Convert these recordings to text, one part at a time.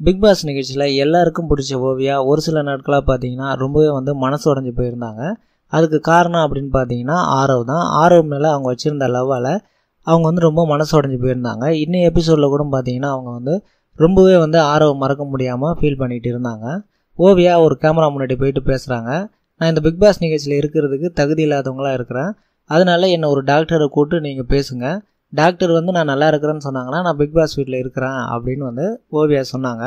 Big pass நிகழ்ச்சியில் எல்லாருக்கும் பிடிச்ச ஓவியா ஒரு சில நாட்களாக பார்த்தீங்கன்னா ரொம்பவே வந்து மனசு உடஞ்சி போயிருந்தாங்க. அதுக்கு காரணம் அப்படின்னு பார்த்தீங்கன்னா ஆரவ் தான். ஆரவ் மேலே அவங்க வச்சுருந்த லவ்வால் அவங்க வந்து ரொம்ப மனசு உடஞ்சி போயிருந்தாங்க. இன்னும் எபிசோடில் கூட பார்த்தீங்கன்னா அவங்க வந்து ரொம்பவே வந்து ஆரவ் மறக்க முடியாமல் ஃபீல் பண்ணிகிட்டு இருந்தாங்க. ஓவியா ஒரு கேமரா முன்னாடி போயிட்டு பேசுகிறாங்க நான் இந்த பிக் பாஸ் நிகழ்ச்சியில் இருக்கிறதுக்கு தகுதி இல்லாதவங்களாக இருக்கிறேன். அதனால என்னை ஒரு டாக்டரை கூப்பிட்டு நீங்கள் பேசுங்கள் டாக்டர் வந்து நான் நல்லா இருக்கிறேன்னு சொன்னாங்கன்னா நான் பிக் பாஸ் வீட்டில் இருக்கிறேன் அப்படின்னு வந்து ஓவியா சொன்னாங்க.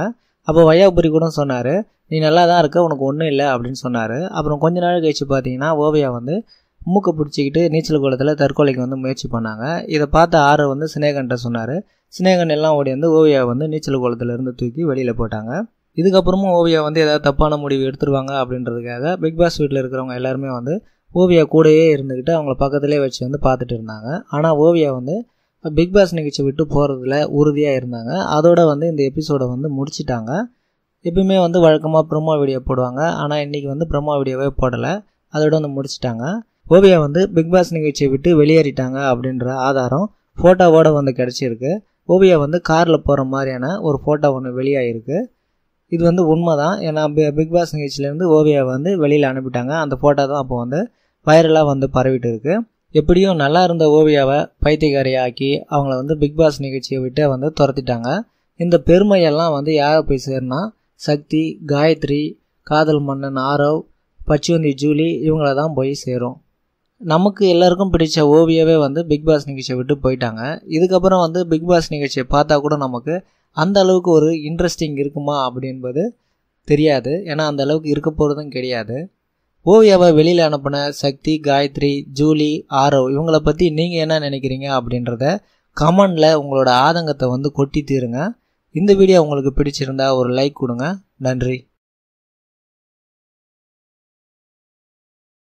அப்போ வையாபுரி கூட சொன்னார் நீ நல்லா தான் இருக்க உனக்கு ஒன்றும் இல்லை அப்படின்னு சொன்னார். அப்புறம் கொஞ்ச நாள் கழிச்சு பார்த்தீங்கன்னா ஓவியா வந்து மூக்கை பிடிச்சிக்கிட்டு நீச்சல் குளத்தில் தற்கொலைக்கு வந்து முயற்சி பண்ணாங்க. இதை பார்த்த ஆறு வந்து சினேகன்ட்ட சொன்னார். சினேகன் எல்லாம் ஓடி வந்து ஓவியா வந்து நீச்சல் குளத்துலேருந்து தூக்கி வெளியில் போட்டாங்க. இதுக்கப்புறமும் ஓவியா வந்து ஏதாவது தப்பான முடிவு எடுத்துருவாங்க அப்படின்றதுக்காக பிக் பாஸ் வீட்டில் இருக்கிறவங்க எல்லாருமே வந்து ஓவியா கூடயே இருந்துக்கிட்டு அவங்கள பக்கத்துலேயே வச்சு வந்து பார்த்துட்டு இருந்தாங்க. ஆனால் ஓவியா வந்து பிக் பாஸ் நிகழ்ச்சி விட்டு போகிறதுல உறுதியாக இருந்தாங்க. அதோட வந்து இந்த எபிசோடை வந்து முடிச்சிட்டாங்க. எப்பயுமே வந்து வழக்கமாக ப்ரொமோ வீடியோ போடுவாங்க. ஆனால் இன்றைக்கி வந்து ப்ரொமோ வீடியோவே போடலை. அதோட வந்து முடிச்சிட்டாங்க. ஓவியா வந்து பிக் பாஸ் நிகழ்ச்சியை விட்டு வெளியேறிட்டாங்க அப்படின்ற ஆதாரம் ஃபோட்டோவோடு வந்து கிடச்சிருக்கு. ஓவியா வந்து காரில் போகிற மாதிரியான ஒரு ஃபோட்டோ ஒன்று வெளியாகிருக்கு இது வந்து உண்மை தான் ஏன்னா பிக் பாஸ் நிகழ்ச்சியிலேருந்து ஓவியா வந்து வெளியில் அனுப்பிட்டாங்க. அந்த ஃபோட்டோ தான் அப்போ வந்து வைரலாக வந்து பரவிட்டு இருக்கு எப்படியும் நல்லா இருந்த ஓவியாவை பைத்தியக்காரியாக்கி அவங்கள வந்து பிக் பாஸ் நிகழ்ச்சியை விட்டு வந்து துரத்திட்டாங்க. இந்த பெருமையெல்லாம் வந்து யாரை போய் சேருனா சக்தி காயத்ரி காதல் மன்னன் ஆரவ் பச்சுவந்தி ஜூலி இவங்கள தான் போய் சேரும். நமக்கு எல்லாருக்கும் பிடிச்ச ஓவியவே வந்து பிக் பாஸ் நிகழ்ச்சியை விட்டு போயிட்டாங்க. இதுக்கப்புறம் வந்து பிக் பாஸ் நிகழ்ச்சியை பார்த்தா கூட நமக்கு அந்த அளவுக்கு ஒரு இன்ட்ரெஸ்டிங் இருக்குமா அப்படின்பது தெரியாது. ஏன்னா அந்த அளவுக்கு இருக்க போகிறதும் கிடையாது. ஓவியாவை வெளியில் அனுப்பின சக்தி காயத்ரி ஜூலி ஆரவ் இவங்கள பற்றி நீங்கள் என்ன நினைக்கிறீங்க அப்படின்றத கமெண்டில் உங்களோட ஆதங்கத்தை வந்து கொட்டி தீருங்க இந்த வீடியோ உங்களுக்கு பிடிச்சிருந்தா ஒரு லைக் கொடுங்க. நன்றி.